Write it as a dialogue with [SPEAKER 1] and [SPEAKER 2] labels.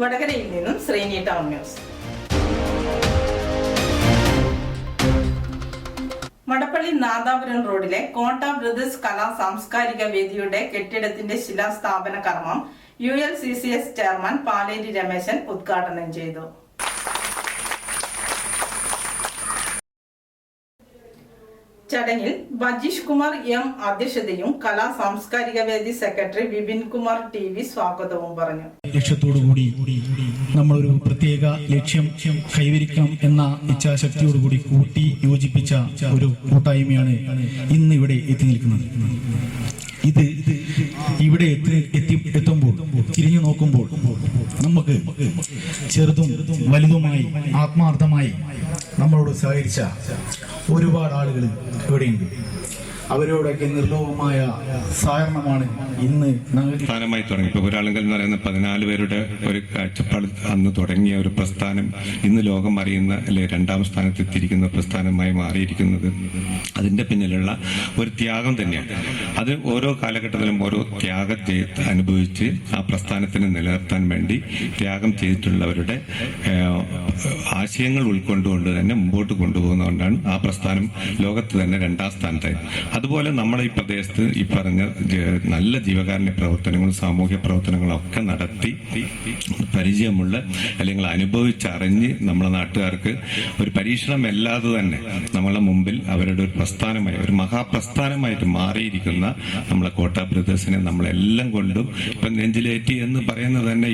[SPEAKER 1] വടകരയിൽ നിന്നും Sreeni town news. Madappally Nadapuram റോഡിലെ കോട്ട ബ്രദേഴ്സ് കലാ സാംസ്കാരിക വേദിയുടെ കെട്ടിടത്തിന്റെ ശിലാസ്ഥാപന കർമ്മം U L C C S chairman Paleri Rameshan ഉദ്ഘാടനം ചെയ്തു. ചടങ്ങിൽ ബജീഷ് കുമാർ എം അധ്യക്ഷതയും കലാ സാംസ്കാരിക വേദി secretary Vipin Kumar T V സ്വാഗതവും പറഞ്ഞു.
[SPEAKER 2] ലക്ഷ്യത്തോടുകൂടി നമ്മളൊരു പ്രത്യേക ലക്ഷ്യം കൈവരിക്കാം എന്ന ഇച്ഛാശക്തിയോടുകൂടി കൂട്ടി യോജിപ്പിച്ച ഒരു കൂട്ടായ്മയാണ് ഇന്ന് ഇവിടെ എത്തി നിൽക്കുന്നത്. ഇത് ഇവിടെ എത്തി എത്തി എത്തുമ്പോൾ തിരിഞ്ഞു നോക്കുമ്പോൾ നമുക്ക് ചെറുതും വലുതുമായി ആത്മാർത്ഥമായി നമ്മളോട് സഹകരിച്ച ഒരുപാട് ആളുകൾ ഇവിടെയുണ്ട്. അവരോടൊക്കെ നിർലോഭമായ സഹകരണമാണ് ഇന്ന്
[SPEAKER 3] പ്രസ്ഥാനമായി തുടങ്ങി. ഇപ്പൊ ഒരാളുകൾ എന്ന് പറയുന്ന പതിനാല് പേരുടെ ഒരു കാഴ്ചപ്പാട് അന്ന് തുടങ്ങിയ ഒരു പ്രസ്ഥാനം ഇന്ന് ലോകം അറിയുന്ന അല്ലെ രണ്ടാം സ്ഥാനത്ത് എത്തിയിരിക്കുന്ന പ്രസ്ഥാനമായി മാറിയിരിക്കുന്നത് അതിന്റെ പിന്നിലുള്ള ഒരു ത്യാഗം തന്നെയാണ്. അത് ഓരോ കാലഘട്ടത്തിലും ഓരോ ത്യാഗത്തെ അനുഭവിച്ച് ആ പ്രസ്ഥാനത്തിന് നിലനിർത്താൻ വേണ്ടി ത്യാഗം ചെയ്തിട്ടുള്ളവരുടെ ആശയങ്ങൾ ഉൾക്കൊണ്ടുകൊണ്ട് തന്നെ മുമ്പോട്ട് കൊണ്ടുപോകുന്നതുകൊണ്ടാണ് ആ പ്രസ്ഥാനം ലോകത്ത് തന്നെ രണ്ടാം സ്ഥാനത്തായി അതുപോലെ നമ്മുടെ ഈ പ്രദേശത്ത് ഈ പറഞ്ഞ നല്ല ജീവകാരുണ്യ പ്രവർത്തനങ്ങളും സാമൂഹ്യ പ്രവർത്തനങ്ങളും ഒക്കെ നടത്തി പരിചയമുള്ള അല്ലെങ്കിൽ അനുഭവിച്ചറിഞ്ഞ് നമ്മുടെ നാട്ടുകാർക്ക് ഒരു പരീക്ഷണമല്ലാതെ തന്നെ നമ്മളെ മുമ്പിൽ അവരുടെ ഒരു പ്രസ്ഥാനമായി ഒരു മഹാപ്രസ്ഥാനമായിട്ട് മാറിയിരിക്കുന്ന നമ്മളെ കോട്ട ബ്രദേഴ്സിനെ നമ്മളെല്ലാം കൊണ്ടും ഇപ്പം നെഞ്ചിലേറ്റി എന്ന് പറയുന്നത് തന്നെ